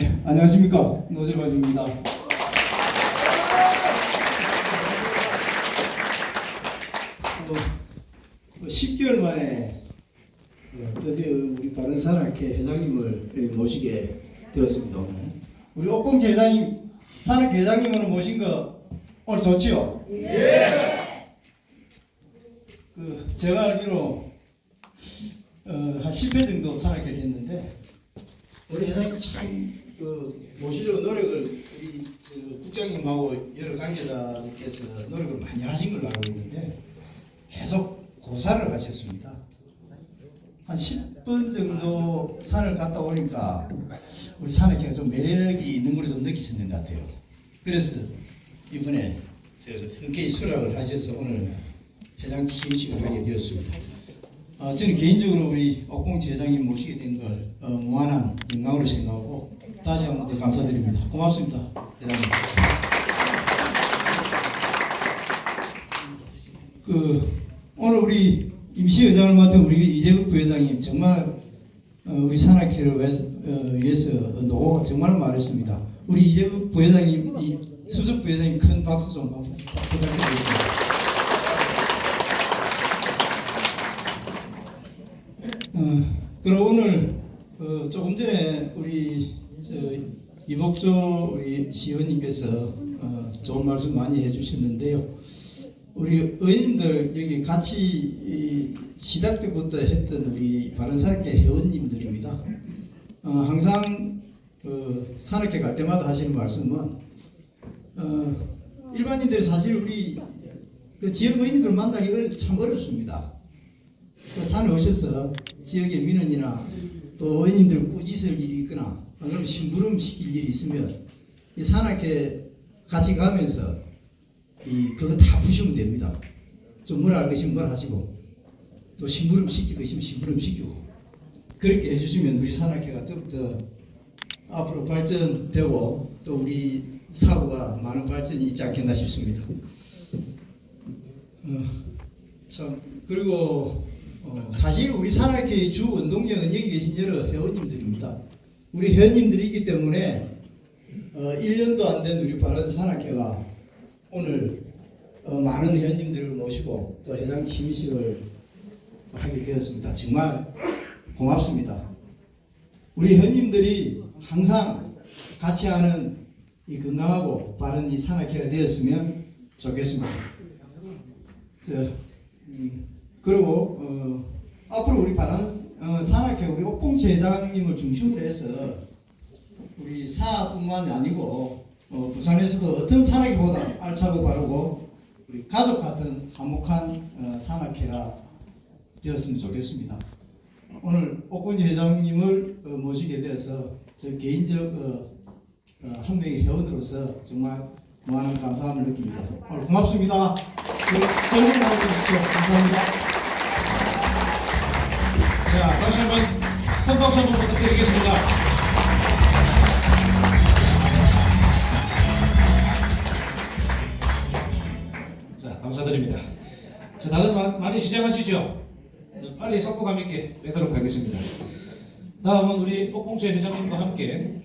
예, 안녕하십니까 노재관입니다. 어, 10개월 만에 어, 드디어 우리 바른 산악회 회장님을 예, 모시게 되었습니다. 오늘. 우리 옥봉재 회장님, 산악회 회장님을 모신 거 오늘 좋지요? 예. 그 제가 알기로 어, 한 10회 정도 산악회를 했는데 우리 회장님 참 그 모시려고 노력을 우리 저 국장님하고 여러 관계자들께서 노력을 많이 하신 걸로 알고 있는데 계속 고사를 하셨습니다. 한 10분 정도 산을 갔다 오니까 우리 산악회가 좀 매력이 있는 걸 좀 느끼셨는 것 같아요. 그래서 이번에 저 흔쾌히 수락을 하셔서 오늘 회장 취임식을 하게 되었습니다. 어, 저는 개인적으로 우리 옥봉지 회장님 모시게 된 걸 어, 무한한 영광으로 생각하고 다시 한 번 더 감사드립니다. 고맙습니다, 회장님. 그 오늘 우리 임시 의장을 맡은 우리 이재국 부회장님 정말 어, 우리 산악회를 위해서, 어, 위해서 노고가 정말 많으십니다. 우리 이재국 부회장님, 이 수석 부회장님 큰 박수 좀 부탁드리겠습니다. 어, 그럼 오늘 어, 조금 전에 우리 저 이복조 우리 시의원님께서 어, 좋은 말씀 많이 해주셨는데요. 우리 의원님들 여기 같이 이 시작 때부터 했던 우리 바른산악회 회원님들입니다. 어, 항상 그 산악회 갈 때마다 하시는 말씀은 어, 일반인들이 사실 우리 그 지역 의원님들 만나기 참 어렵습니다. 그 산에 오셔서 지역의 민원이나 또 의원님들 꾸짖을 일이 있거나 안 그러면 심부름 시킬 일이 있으면 이 산악회 같이 가면서 이 그거 다 푸시면 됩니다. 좀 뭐라 할 것이면 뭐라 하시고 또 심부름 시킬 것이면 심부름 시키고 그렇게 해주시면 우리 산악회가 더욱더 앞으로 발전되고 또 우리 사고가 많은 발전이 있지 않겠나 싶습니다. 어, 참 그리고 어, 사실 우리 산악회의 주 운동력은 여기 계신 여러 회원님들입니다. 우리 회원님들이 기 때문에 어, 1년도 안 된 우리 바른 산악회가 오늘 어, 많은 회원님들을 모시고 또 회장 취임식을 하게 되었습니다. 정말 고맙습니다. 우리 회원님들이 항상 같이 하는 이 건강하고 바른 이 산악회가 되었으면 좋겠습니다. 저, 음, 그리고 어, 앞으로 우리 바단 어, 산악회 우리 옥봉채 회장님을 중심으로 해서 우리 사뿐만이 아니고 어, 부산에서도 어떤 산악회보다 알차고 바르고 우리 가족 같은 화목한 어, 산악회가 되었으면 좋겠습니다. 오늘 옥봉채 회장님을 어, 모시게 되어서 저 개인적 어, 어, 한 명의 회원으로서 정말 무한한 감사함을 느낍니다. 오늘 고맙습니다. 그, 즐거운 하루 되십시오. 감사합니다. 자, 다시 한번 큰 박수 한번 부탁드리겠습니다. 자, 감사드립니다. 자, 다들 마- 많이 시작하시죠? 자, 빨리 속도감 있게 빼도록 하겠습니다. 다음은 우리 옥공채 회장님과 함께